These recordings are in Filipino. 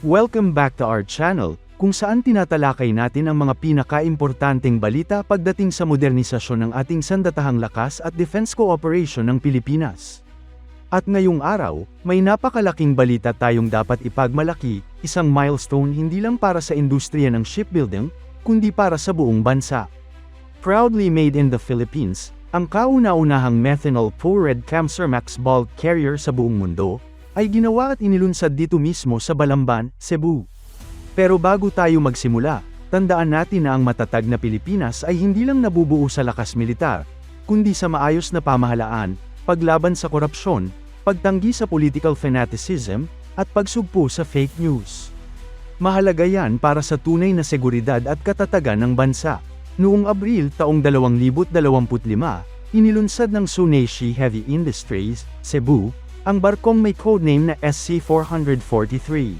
Welcome back to our channel, kung saan tinatalakay natin ang mga pinakaimportanteng balita pagdating sa modernisasyon ng ating sandatahang lakas at defense cooperation ng Pilipinas. At ngayong araw, may napakalaking balita tayong dapat ipagmalaki, isang milestone hindi lang para sa industriya ng shipbuilding, kundi para sa buong bansa. Proudly made in the Philippines, ang kauna-unahang methanol-powered Kamsarmax bulk carrier sa buong mundo, ay ginawa at inilunsad dito mismo sa Balamban, Cebu. Pero bago tayo magsimula, tandaan natin na ang matatag na Pilipinas ay hindi lang nabubuo sa lakas militar, kundi sa maayos na pamahalaan, paglaban sa korupsyon, pagtanggi sa political fanaticism, at pagsugpo sa fake news. Mahalaga yan para sa tunay na seguridad at katatagan ng bansa. Noong Abril taong 2025, inilunsad ng Tsuneshi Heavy Industries, Cebu, ang barkong may codename na SC-443.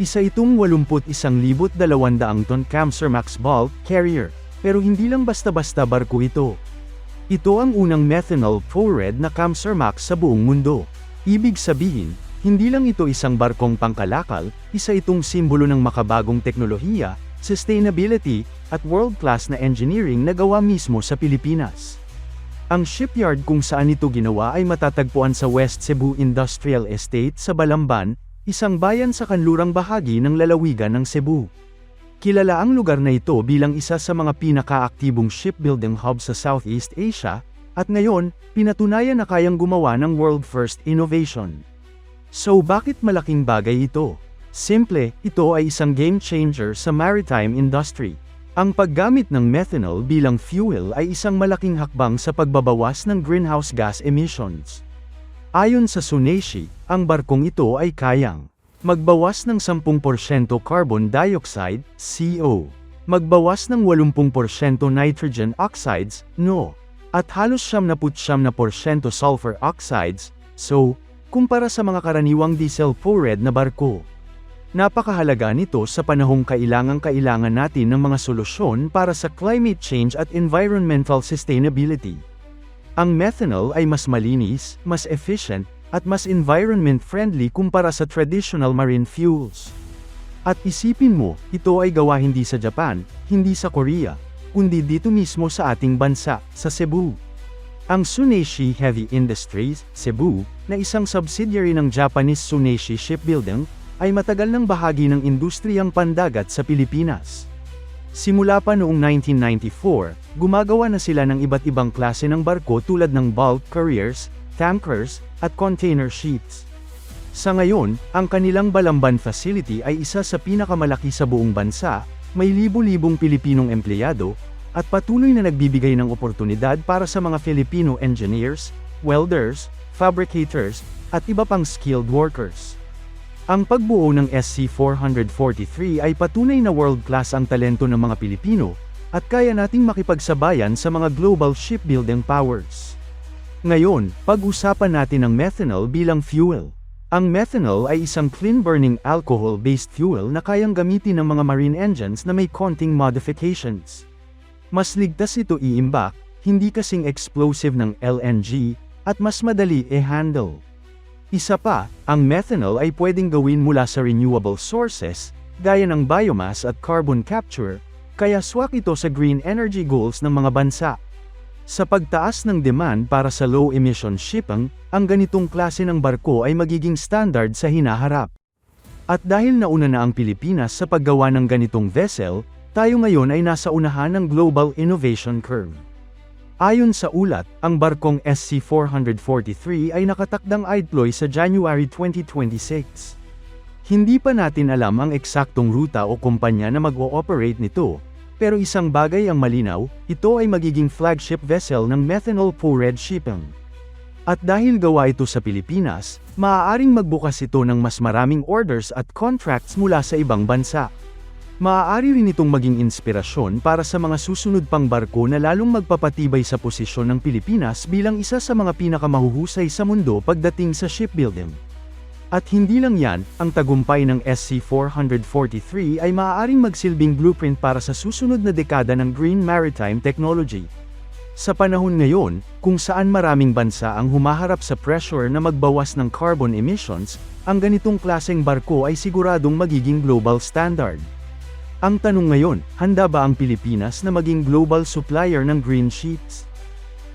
Isa itong 81,200 ton Kamsarmax bulk carrier, pero hindi lang basta-basta barko ito. Ito ang unang methanol-powered na Kamsarmax sa buong mundo. Ibig sabihin, hindi lang ito isang barkong pangkalakal, isa itong simbolo ng makabagong teknolohiya, sustainability, at world-class na engineering na gawa mismo sa Pilipinas. Ang shipyard kung saan ito ginawa ay matatagpuan sa West Cebu Industrial Estate sa Balamban, isang bayan sa kanlurang bahagi ng lalawigan ng Cebu. Kilala ang lugar na ito bilang isa sa mga pinakaaktibong shipbuilding hub sa Southeast Asia, at ngayon, pinatunayan na kayang gumawa ng world-first innovation. So bakit malaking bagay ito? Simple, ito ay isang game changer sa maritime industry. Ang paggamit ng methanol bilang fuel ay isang malaking hakbang sa pagbabawas ng greenhouse gas emissions. Ayon sa Tsuneshi, ang barkong ito ay kayang magbawas ng 10% carbon dioxide, CO, magbawas ng 80% nitrogen oxides, NO, at halos 79% sulfur oxides, SO, kumpara sa mga karaniwang diesel-powered na barko. Napakahalaga nito sa panahong kailangang-kailangan natin ng mga solusyon para sa climate change at environmental sustainability. Ang methanol ay mas malinis, mas efficient, at mas environment-friendly kumpara sa traditional marine fuels. At isipin mo, ito ay gawa hindi sa Japan, hindi sa Korea, kundi dito mismo sa ating bansa, sa Cebu. Ang Tsuneshi Heavy Industries, Cebu, na isang subsidiary ng Japanese Tsuneshi Shipbuilding, ay matagal ng bahagi ng industriyang pandagat sa Pilipinas. Simula pa noong 1994, gumagawa na sila ng iba't ibang klase ng barko tulad ng bulk carriers, tankers, at container ships. Sa ngayon, ang kanilang Balamban facility ay isa sa pinakamalaki sa buong bansa, may libu-libong Pilipinong empleyado, at patuloy na nagbibigay ng oportunidad para sa mga Filipino engineers, welders, fabricators, at iba pang skilled workers. Ang pagbuo ng SC-443 ay patunay na world-class ang talento ng mga Pilipino, at kaya nating makipagsabayan sa mga global shipbuilding powers. Ngayon, pag-usapan natin ang methanol bilang fuel. Ang methanol ay isang clean-burning alcohol-based fuel na kayang gamitin ng mga marine engines na may konting modifications. Mas ligtas ito iimbak, hindi kasing explosive ng LNG, at mas madali e-handle. Isa pa, ang methanol ay pwedeng gawin mula sa renewable sources, gaya ng biomass at carbon capture, kaya swak ito sa green energy goals ng mga bansa. Sa pagtaas ng demand para sa low-emission shipping, ang ganitong klase ng barko ay magiging standard sa hinaharap. At dahil nauna na ang Pilipinas sa paggawa ng ganitong vessel, tayo ngayon ay nasa unahan ng global innovation curve. Ayon sa ulat, ang barkong SC-443 ay nakatakdang idloy sa January 2026. Hindi pa natin alam ang eksaktong ruta o kumpanya na mag-ooperate nito, pero isang bagay ang malinaw, ito ay magiging flagship vessel ng methanol-powered shipping. At dahil gawa ito sa Pilipinas, maaaring magbukas ito ng mas maraming orders at contracts mula sa ibang bansa. Maaari rin itong maging inspirasyon para sa mga susunod pang barko na lalong magpapatibay sa posisyon ng Pilipinas bilang isa sa mga pinakamahuhusay sa mundo pagdating sa shipbuilding. At hindi lang yan, ang tagumpay ng SC-443 ay maaaring magsilbing blueprint para sa susunod na dekada ng green maritime technology. Sa panahon ngayon, kung saan maraming bansa ang humaharap sa pressure na magbawas ng carbon emissions, ang ganitong klaseng barko ay siguradong magiging global standard. Ang tanong ngayon, handa ba ang Pilipinas na maging global supplier ng green sheets?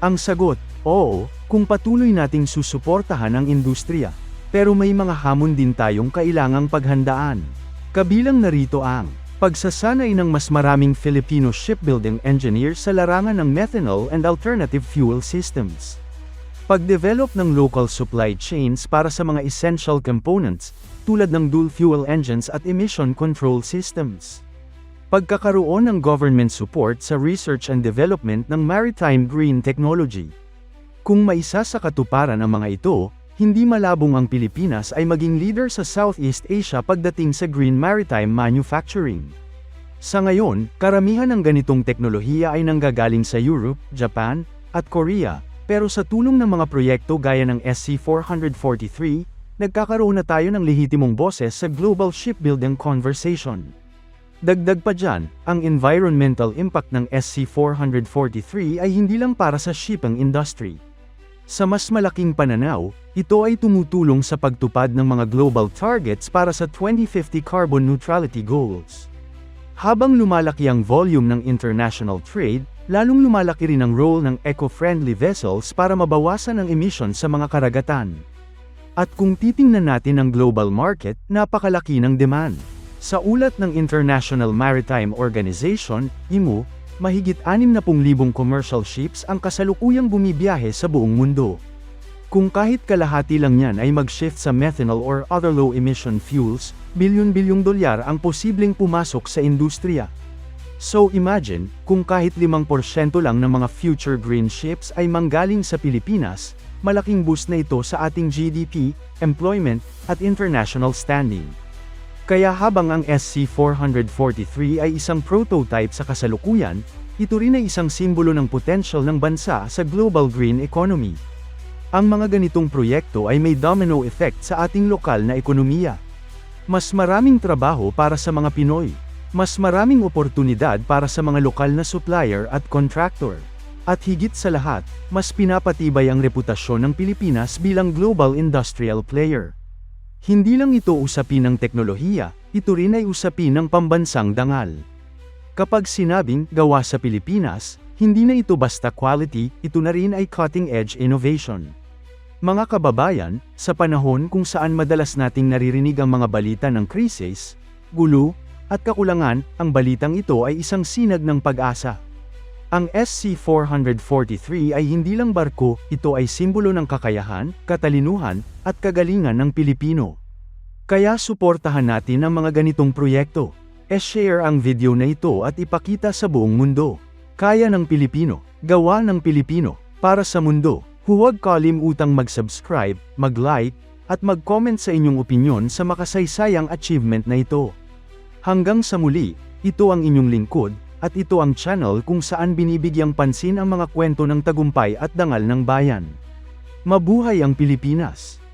Ang sagot, oo, kung patuloy nating susuportahan ang industriya. Pero may mga hamon din tayong kailangang paghandaan. Kabilang narito ang pagsasanay ng mas maraming Filipino shipbuilding engineers sa larangan ng methanol and alternative fuel systems. Pagdevelop ng local supply chains para sa mga essential components, tulad ng dual fuel engines at emission control systems. Pagkakaroon ng government support sa research and development ng maritime green technology. Kung maisa sa katuparan ang mga ito, hindi malabong ang Pilipinas ay maging leader sa Southeast Asia pagdating sa green maritime manufacturing. Sa ngayon, karamihan ng ganitong teknolohiya ay nanggagaling sa Europe, Japan, at Korea, pero sa tulong ng mga proyekto gaya ng SC-443, nagkakaroon na tayo ng lehitimong boses sa global shipbuilding conversation. Dagdag pa dyan, ang environmental impact ng SC-443 ay hindi lang para sa shipping industry. Sa mas malaking pananaw, ito ay tumutulong sa pagtupad ng mga global targets para sa 2050 carbon neutrality goals. Habang lumalaki ang volume ng international trade, lalong lumalaki rin ang role ng eco-friendly vessels para mabawasan ang emission sa mga karagatan. At kung titingnan natin ang global market, napakalaki ng demand. Sa ulat ng International Maritime Organization, IMO, mahigit 60,000 commercial ships ang kasalukuyang bumibiyahe sa buong mundo. Kung kahit kalahati lang yan ay mag-shift sa methanol or other low-emission fuels, bilyon-bilyong dolyar ang posibleng pumasok sa industriya. So imagine, kung kahit 5% lang ng mga future green ships ay manggaling sa Pilipinas, malaking boost na ito sa ating GDP, employment, at international standing. Kaya habang ang SC-443 ay isang prototype sa kasalukuyan, ito rin ay isang simbolo ng potential ng bansa sa global green economy. Ang mga ganitong proyekto ay may domino effect sa ating lokal na ekonomiya. Mas maraming trabaho para sa mga Pinoy. Mas maraming oportunidad para sa mga lokal na supplier at contractor. At higit sa lahat, mas pinapatibay ang reputasyon ng Pilipinas bilang global industrial player. Hindi lang ito usapin ng teknolohiya, ito rin ay usapin ng pambansang dangal. Kapag sinabing gawa sa Pilipinas, hindi na ito basta quality, ito na rin ay cutting-edge innovation. Mga kababayan, sa panahon kung saan madalas nating naririnig ang mga balita ng krisis, gulo, at kakulangan, ang balitang ito ay isang sinag ng pag-asa. Ang SC-443 ay hindi lang barko, ito ay simbolo ng kakayahan, katalinuhan, at kagalingan ng Pilipino. Kaya suportahan natin ang mga ganitong proyekto. E-share ang video na ito at ipakita sa buong mundo. Kaya ng Pilipino, gawa ng Pilipino, para sa mundo. Huwag kalimutang mag-subscribe, mag-like, at mag-comment sa inyong opinyon sa makasaysayang achievement na ito. Hanggang sa muli, ito ang inyong lingkod, at ito ang channel kung saan binibigyang pansin ang mga kwento ng tagumpay at dangal ng bayan. Mabuhay ang Pilipinas!